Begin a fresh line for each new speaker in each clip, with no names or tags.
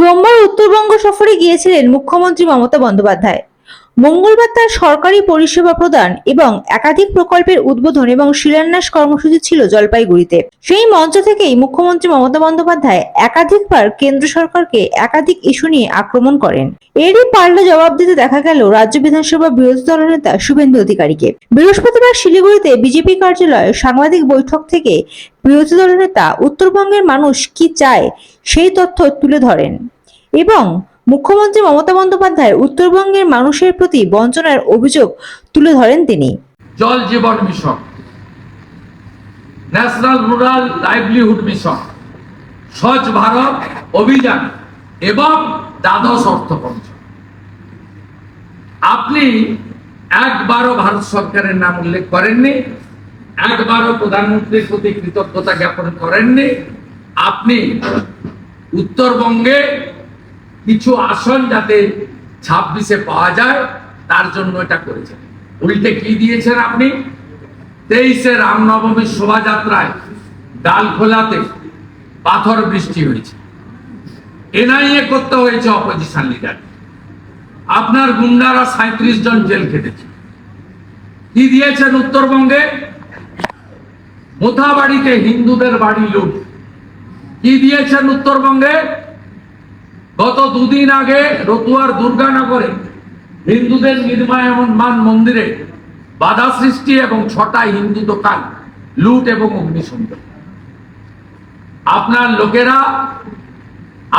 সোমবার উত্তরবঙ্গ সফরে গিয়েছিলেন মুখ্যমন্ত্রী মমতা বন্দ্যোপাধ্যায়। মঙ্গলবার তার সরকারি পরিষেবা প্রদান এবং একাধিক প্রকল্পের উদ্বোধন এবং শিলান্যাস কর্মসূচি ছিল জলপাইগুড়িতে। সেই মঞ্চ থেকেই মুখ্যমন্ত্রী মমতা বন্দ্যোপাধ্যায় একাধিকবার কেন্দ্র সরকারকে একাধিক ইস্যু নিয়ে আক্রমণ করেন। এরই পাল্টা জবাব দিতে দেখা গেল রাজ্য বিধানসভা বিরোধী দলনেতা শুভেন্দু অধিকারীকে। বৃহস্পতিবার শিলিগুড়িতে বিজেপি কার্যালয়ে সাংবাদিক বৈঠক থেকে বিরোধী দলনেতা উত্তরবঙ্গের মানুষ কি চায় সেই তথ্য তুলে ধরেন এবং মুখ্যমন্ত্রী মমতা বন্দ্যোপাধ্যায় উত্তরবঙ্গের মানুষের প্রতি বঞ্চনার অভিযোগ তুলে ধরেন তিনি।
Jal Jeevan mission, national rural livelihood mission, স্বচ্ছ ভারত অভিযান এবং দ্বাদশ অর্থ আপনি একবারও ভারত সরকারের নাম উল্লেখ করেননি, একবারও প্রধানমন্ত্রীর প্রতি কৃতজ্ঞতা জ্ঞাপন করেননি, আপনি উত্তরবঙ্গে কিছু আসন যাতে ছাব্বিশে পাওয়া যায়, তার জন্য এটা করেছেন। উল্টে কি দিয়েছেন আপনি? তেইশে রামনবমীর শোভাযাত্রায় ডালখোলাতে পাথর বৃষ্টি হয়েছে। এনআইএ করতে হয়েছে অপোজিশন লিডার আপনার গুন্ডারা সাঁত্রিশ জন জেল খেটেছে। কি দিয়েছেন উত্তরবঙ্গে? মোথাবাড়িতে হিন্দুদের বাড়ি লুট। কি দিয়েছেন উত্তরবঙ্গে? গত দুদিন আগে রতুয়ার দুর্গানগরে হিন্দুদের নির্মায়মান মন্দিরে বাধা সৃষ্টি এবং ছটা হিন্দু দোকান লুট এবং অগ্নিসংযোগ। আপনার লোকেরা,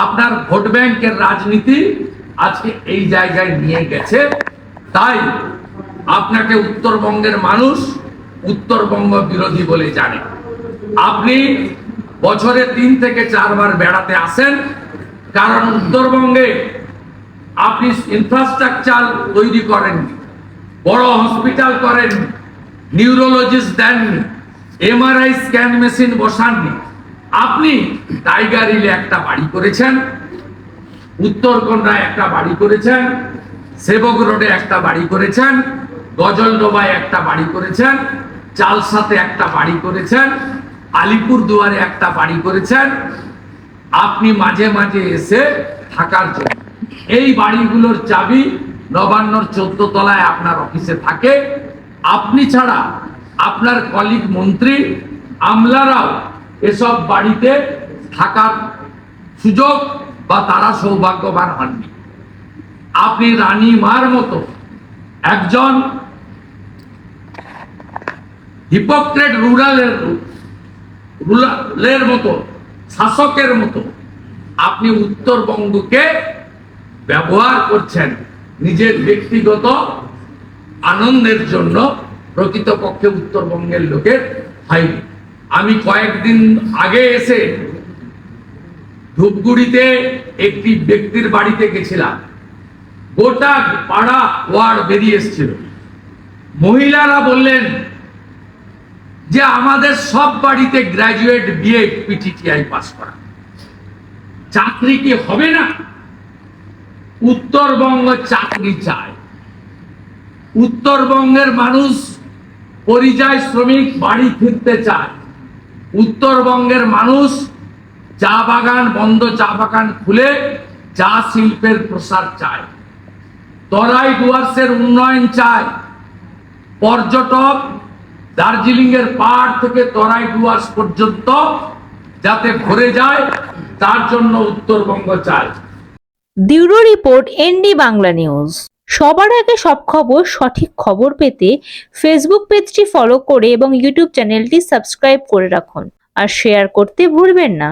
আপনার ভোট ব্যাংকের রাজনীতি আজকে এই জায়গায় নিয়ে গেছে। তাই আপনাকে উত্তরবঙ্গের মানুষ উত্তরবঙ্গ বিরোধী বলে জানে। আপনি বছরে তিন থেকে চারবার বেড়াতে আসেন কারণ উত্তরবঙ্গে আপনি ইনফ্রাস্ট্রাকচার তৈরি করেননি বড় হসপিটাল করেন নিউরোলজিস্ট দেননি এমআরআই স্ক্যান মেশিন বসাননি আপনি টাইগার হিলে একটা বাড়ি করেছেন উত্তরকন্যায় একটা বাড়ি করেছেন, সেবক রোডে একটা বাড়ি করেছেন গজলডোবায় একটা বাড়ি করেছেন, চালসাতে একটা বাড়ি করেছেন আলিপুর দুয়ারে একটা বাড়ি করেছেন আপনি মাঝে মাঝে এসে থাকার জন্য। এই বাড়িগুলোর চাবি নবান্নর চোদ্দ তলায় আপনার অফিসে থাকে। আপনি ছাড়া আপনার কলিগ মন্ত্রী, আমলারাও এসব বাড়িতে থাকার সুযোগ বা তারা সৌভাগ্যবান হননি। আপনি রানী মার মতো একজন হিপোক্রেট রুরালের রুরালের মতো শাসকের মতো আপনি উত্তরবঙ্গকে ব্যবহার করছেন নিজের ব্যক্তিগত আনন্দের জন্য, প্রকৃতপক্ষে উত্তরবঙ্গের লোকের হয়নি। আমি কয়েকদিন আগে এসে ধূপগুড়িতে একটি ব্যক্তির বাড়িতে গেছিলাম। গোটা পাড়া ওয়ার্ড বেরিয়ে এসেছিল। মহিলারা বললেন যে আমাদের সব বাড়িতে গ্রাজুয়েট বিএ পিটিটিআই পাস করা। চাকরি কি হবে না? উত্তরবঙ্গ চাকরি চায়। উত্তরবঙ্গের মানুষ পরিযায়ী শ্রমিক বাড়ি ফিরতে চায়। উত্তরবঙ্গের মানুষ চা বাগান, বন্ধ চা বাগান খুলে চা শিল্পের প্রসার চায়। তরাই ডুয়ার্সের উন্নয়ন চায়। পর্যটক দার্জিলিং এর পাহাড় থেকে তরাই ডুয়ার্স পর্যন্ত যাতে ভরে যায়, তার জন্য উত্তরবঙ্গ চায়।
Bureau report, ND Bangla news. সবার আগে সব খবর, সঠিক খবর পেতে ফেসবুক পেজটি ফলো করে এবং ইউটিউব চ্যানেলটি সাবস্ক্রাইব করে রাখুন। আর শেয়ার করতে ভুলবেন না।